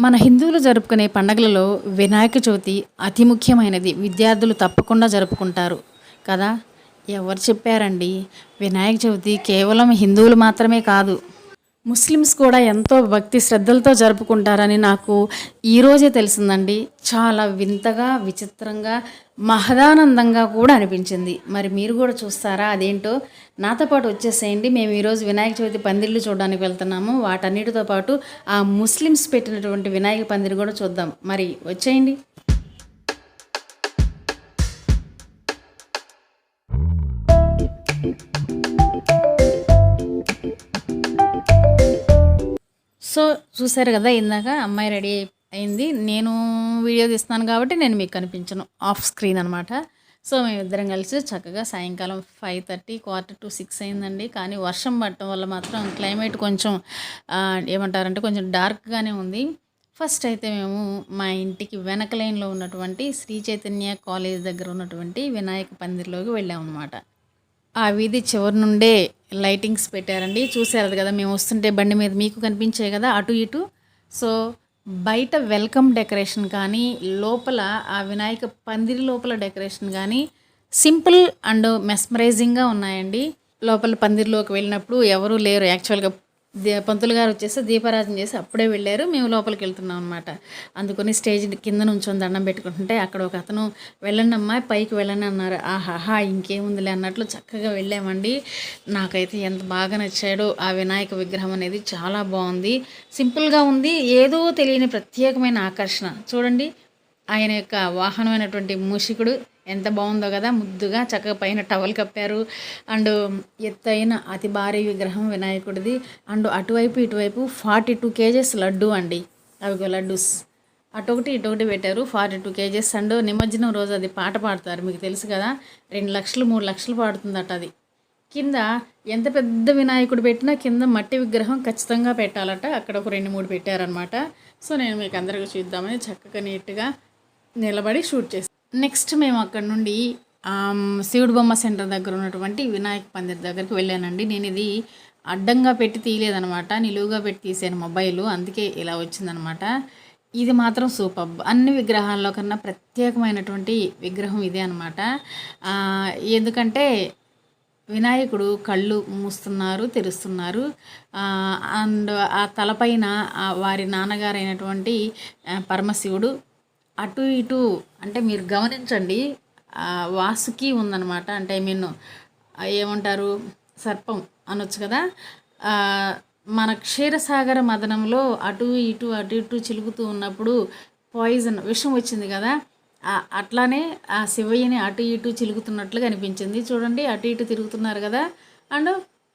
మన హిందువులు జరుపుకునే పండగలలో వినాయక చవితి అతి ముఖ్యమైనది. విద్యార్థులు తప్పకుండా జరుపుకుంటారు. కదా? ఎవరు చెప్పారండి? వినాయక చవితి కేవలం హిందువులు మాత్రమే కాదు. ముస్లిమ్స్ కూడా ఎంతో భక్తి శ్రద్ధలతో జరుపుకుంటారని నాకు ఈరోజే తెలిసిందండి. చాలా వింతగా విచిత్రంగా మహదానందంగా కూడా అనిపించింది. మరి మీరు కూడా చూస్తారా? అదేంటో? నాతో పాటు వచ్చేసేయండి. మేము ఈరోజు వినాయక చవితి పందిళ్ళు చూడడానికి వెళ్తున్నాము. వాటన్నిటితో పాటు ఆ ముస్లిమ్స్ పెట్టినటువంటి వినాయక పందిరి కూడా చూద్దాం. మరి వచ్చేయండి. సో చూసారు కదా ఇందాక? అమ్మాయి రెడీ అయింది. నేను వీడియో తీస్తున్నాను కాబట్టి నేను మీకు కనిపించను. ఆఫ్ స్క్రీన్ అనమాట సో మేమిద్దరం కలిసి చక్కగా సాయంకాలం five thirty quarter to six అయిందండి. కానీ వర్షం పడటం వల్ల మాత్రం క్లైమేట్ కొంచెం ఏమంటారంటే కొంచెం డార్క్గానే ఉంది. ఫస్ట్ అయితే మేము మా ఇంటికి వెనక లైన్లో ఉన్నటువంటి శ్రీ చైతన్య కాలేజ్ దగ్గర ఉన్నటువంటి వినాయక పందిర్లోకి వెళ్ళామన్నమాట ఆ వీధి చివరి నుండే లైటింగ్స్ పెట్టారండి. చూసారు కదా మేము వస్తుంటే బండి మీద మీకు కనిపించాయి కదా అటు ఇటు. సో బయట వెల్కమ్ డెకరేషన్ కానీ లోపల ఆ వినాయక పందిరి లోపల డెకరేషన్ కానీ సింపుల్ అండ్ మెస్మరైజింగ్గా ఉన్నాయండి. లోపల పందిరిలోకి వెళ్ళినప్పుడు ఎవరూ లేరు. యాక్చువల్గా పంతులు గారు వచ్చేసి దీపారాధన చేసి అప్పుడే వెళ్ళారు. మేము లోపలికి వెళ్తున్నాం అనమాట అందుకని స్టేజ్ కింద నుంచొని దండం పెట్టుకుంటుంటే అక్కడ ఒక అతను వెళ్ళండి అమ్మా పైకి వెళ్ళండి అన్నారు. ఆహాహా ఇంకేముందిలే అన్నట్లు చక్కగా వెళ్ళామండి. నాకైతే ఎంత బాగా నచ్చాడో ఆ వినాయక విగ్రహం అనేది చాలా బాగుంది. సింపుల్గా ఉంది ఏదో తెలియని ప్రత్యేకమైన ఆకర్షణ. చూడండి ఆయన యొక్క వాహనమైనటువంటి మూషికుడు ఎంత బాగుందో కదా ముద్దుగా చక్కగా పైన టవల్ కప్పారు. అండ్ ఎత్తైన అతి భారీ విగ్రహం వినాయకుడిది. అండ్ అటువైపు ఇటువైపు ఫార్టీ టూ కేజెస్ లడ్డు అండి. అవి లడ్డూస్. అటొకటి ఇటొకటి పెట్టారు ఫార్టీ టూ కేజెస్. అండ్ నిమజ్జనం రోజు అది పాట పాడతారు మీకు తెలుసు కదా. రెండు లక్షలు మూడు లక్షలు పాడుతుందట అది. కింద ఎంత పెద్ద వినాయకుడు పెట్టినా కింద మట్టి విగ్రహం ఖచ్చితంగా పెట్టాలట. అక్కడ ఒక రెండు మూడు పెట్టారనమాట సో నేను మీకు అందరికీ చూద్దామని చక్కగా నీట్గా నిలబడి షూట్ చేస్తాను నెక్స్ట్ మేము అక్కడ నుండి శివుడు బొమ్మ సెంటర్ దగ్గర ఉన్నటువంటి వినాయక పందిర్ దగ్గరికి వెళ్ళానండి. నేను ఇది అడ్డంగా పెట్టి తీయలేదనమాట నిలువుగా పెట్టి తీసాను మొబైల్. అందుకే ఇలా వచ్చిందనమాట ఇది మాత్రం సూపర్. అన్ని విగ్రహాల్లో కన్నా ప్రత్యేకమైనటువంటి విగ్రహం ఇదే అనమాట ఎందుకంటే వినాయకుడు కళ్ళు మూస్తున్నారు తెరుస్తున్నారు. అండ్ ఆ తలపైన వారి నాన్నగారైనటువంటి పరమశివుడు అటు ఇటు అంటే మీరు గమనించండి వాసుకి ఉందన్నమాట. అంటే ఐ మీన్ ఏమంటారు సర్పం అనొచ్చు కదా. మన క్షీరసాగర మదనంలో అటు ఇటు అటు ఇటు చిలుగుతూ ఉన్నప్పుడు పాయిజన్ విషం వచ్చింది కదా. అట్లానే ఆ శివయ్యని అటు ఇటు చిలుగుతున్నట్లు అనిపించింది. చూడండి అటు ఇటు తిరుగుతున్నారు కదా. అండ్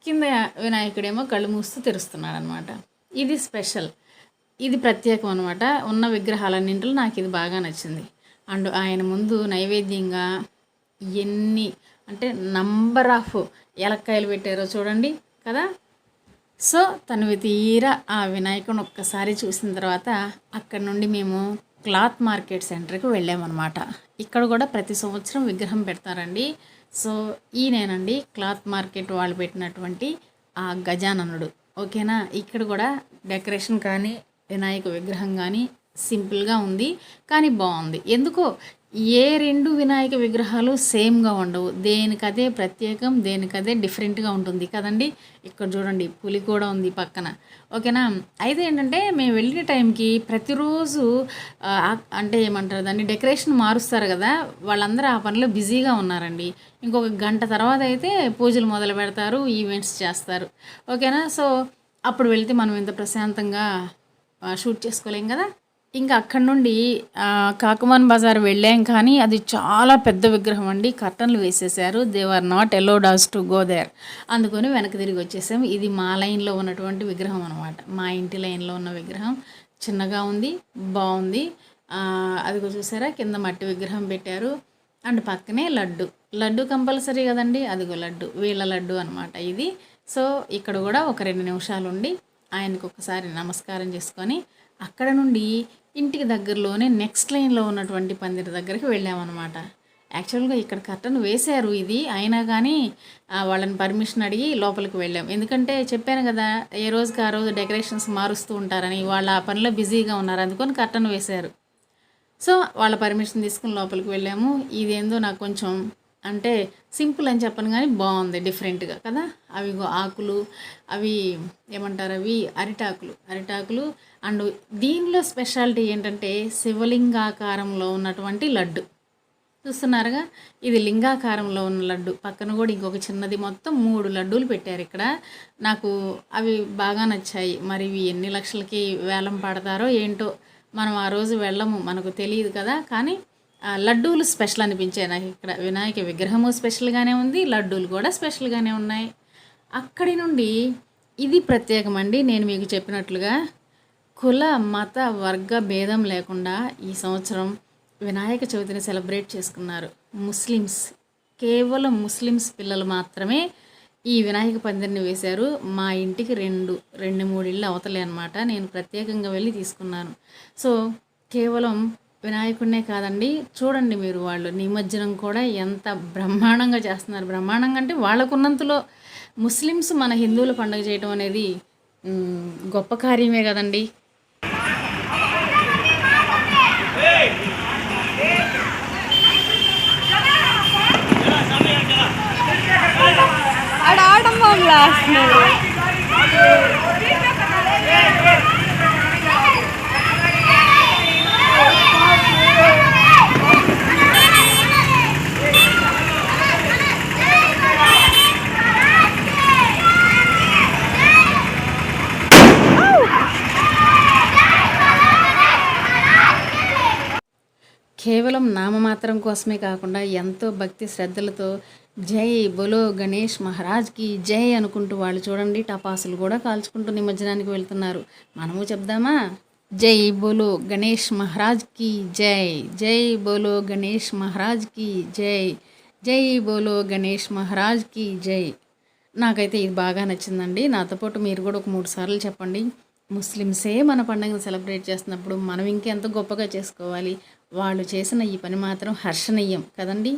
కింద వినాయకుడేమో కళ్ళు మూస్తూ తెరుస్తున్నాడు అనమాట ఇది స్పెషల్. ఇది ప్రత్యేకం అనమాట ఉన్న విగ్రహాలన్నింటిలో నాకు ఇది బాగా నచ్చింది. అండ్ ఆయన ముందు నైవేద్యంగా ఎన్ని అంటే నంబర్ ఆఫ్ ఎలక్కాయలు పెట్టారో చూడండి కదా. సో తను తీరా ఆ వినాయకుని ఒక్కసారి చూసిన తర్వాత అక్కడ నుండి మేము క్లాత్ మార్కెట్ సెంటర్కి వెళ్ళామన్నమాట. ఇక్కడ కూడా ప్రతి సంవత్సరం విగ్రహం పెడతారండి. సో ఈ నేనండి క్లాత్ మార్కెట్ వాళ్ళు పెట్టినటువంటి ఆ గజాననుడు. ఓకేనా? ఇక్కడ కూడా డెకరేషన్ కానీ వినాయక విగ్రహం కానీ సింపుల్గా ఉంది కానీ బాగుంది. ఎందుకో ఏ రెండు వినాయక విగ్రహాలు సేమ్గా ఉండవు. దేనికదే ప్రత్యేకం దేనికదే డిఫరెంట్గా ఉంటుంది కదండి. ఇక్కడ చూడండి పులి కూడా ఉంది పక్కన. ఓకేనా? అయితే ఏంటంటే మేము వెళ్ళిన టైంకి ప్రతిరోజు అంటే ఏమంటారు దాన్ని డెకరేషన్ మారుస్తారు కదా. వాళ్ళందరూ ఆ పనిలో బిజీగా ఉన్నారండి. ఇంకొక గంట తర్వాత అయితే పూజలు మొదలు పెడతారు ఈవెంట్స్ చేస్తారు. ఓకేనా? సో అప్పుడు వెళ్తే మనం ఇంత ప్రశాంతంగా షూట్ చేసుకోలేం కదా? ఇంకా అక్కడ నుండి కాకుమాన్ బజార్ వెళ్ళాం కానీ అది చాలా పెద్ద విగ్రహం అండి. కర్టన్లు వేసేసారు they are not allowed us to go there అందుకని వెనక్కి తిరిగి వచ్చేసాం. ఇది మా లైన్లో ఉన్నటువంటి విగ్రహం అనమాట మా ఇంటి లైన్లో ఉన్న విగ్రహం. చిన్నగా ఉంది బాగుంది. అదిగో చూసారా? కింద మట్టి విగ్రహం పెట్టారు. అండ్ పక్కనే లడ్డు. లడ్డు కంపల్సరీ కదండి? అదిగో లడ్డు. వీళ్ళ లడ్డు అనమాట ఇది. సో ఇక్కడ కూడా ఒక రెండు నిమిషాలు ఉండి ఆయనకు ఒకసారి నమస్కారం చేసుకొని అక్కడ నుండి ఇంటికి దగ్గరలోనే నెక్స్ట్ లైన్లో ఉన్నటువంటి పందిరి దగ్గరికి వెళ్ళామన్నమాట. యాక్చువల్గా ఇక్కడ కర్టన్ వేశారు ఇది అయినా కానీ వాళ్ళని పర్మిషన్ అడిగి లోపలికి వెళ్ళాం. ఎందుకంటే చెప్పాను కదా ఏ రోజుకి ఆ రోజు డెకరేషన్స్ మారుస్తూ ఉంటారని వాళ్ళ ఆ పనిలో బిజీగా ఉన్నారు అందుకని కర్టన్ వేశారు. సో వాళ్ళ పర్మిషన్ తీసుకుని లోపలికి వెళ్ళాము. ఇదేందో నాకు కొంచెం అంటే సింపుల్ అని చెప్పను కానీ బాగుంది డిఫరెంట్గా. కదా? అవి ఆకులు అవి ఏమంటారు అవి? అరిటాకులు. అరిటాకులు అండ్ దీనిలో స్పెషాలిటీ ఏంటంటే శివలింగాకారంలో ఉన్నటువంటి లడ్డు. చూస్తున్నారుగా? ఇది లింగాకారంలో ఉన్న లడ్డు. పక్కన కూడా ఇంకొక చిన్నది మొత్తం మూడు లడ్డూలు పెట్టారు ఇక్కడ. నాకు అవి బాగా నచ్చాయి. మరి ఇవి ఎన్ని లక్షలకి వేలం పడతారో ఏంటో మనం ఆ రోజు వెళ్ళము. మనకు తెలియదు కదా? కానీ లడ్డూలు స్పెషల్ అనిపించాయి. నాకు ఇక్కడ వినాయక విగ్రహము స్పెషల్గానే ఉంది లడ్డూలు కూడా స్పెషల్గానే ఉన్నాయి. అక్కడి నుండి ఇది ప్రత్యేకమండి. నేను మీకు చెప్పినట్లుగా కుల మత వర్గ భేదం లేకుండా ఈ సంవత్సరం వినాయక చవితిని సెలబ్రేట్ చేసుకున్నారు ముస్లిమ్స్. కేవలం ముస్లిమ్స్ పిల్లలు మాత్రమే ఈ వినాయక పందిరిని వేశారు. మా ఇంటికి రెండు రెండు మూడు ఇళ్ళు అవతలే అనమాట నేను ప్రత్యేకంగా వెళ్ళి తీసుకున్నాను. సో కేవలం వినాయకుడినే కాదండి చూడండి మీరు వాళ్ళు నిమజ్జనం కూడా ఎంత బ్రహ్మాండంగా చేస్తున్నారు. బ్రహ్మాండంగా అంటే వాళ్ళకున్నంతలో ముస్లిమ్స్ మన హిందువుల పండుగ చేయడం అనేది గొప్ప కార్యమే కదండి. ఆడ కేవలం నామమాత్రం కోసమే కాకుండా ఎంతో భక్తి శ్రద్ధలతో జై బొలో గణేష్ మహారాజ్కి జై అనుకుంటూ వాళ్ళు చూడండి టపాసులు కూడా కాల్చుకుంటూ నిమజ్జనానికి వెళ్తున్నారు. మనము చెప్దామా? జై బోలో గణేష్ మహారాజ్కి జై జై బోలో గణేష్ మహారాజ్కి జై జై బోలో గణేష్ మహారాజ్కి జై. నాకైతే ఇది బాగా నచ్చిందండి. నాతో పాటు మీరు కూడా ఒక మూడు సార్లు చెప్పండి. ముస్లిమ్సే మన పండుగను సెలబ్రేట్ చేస్తున్నప్పుడు మనం ఇంకెంత గొప్పగా చేసుకోవాలి? వాళ్ళు చేసిన ఈ పని మాత్రం హర్షణీయం కదండి?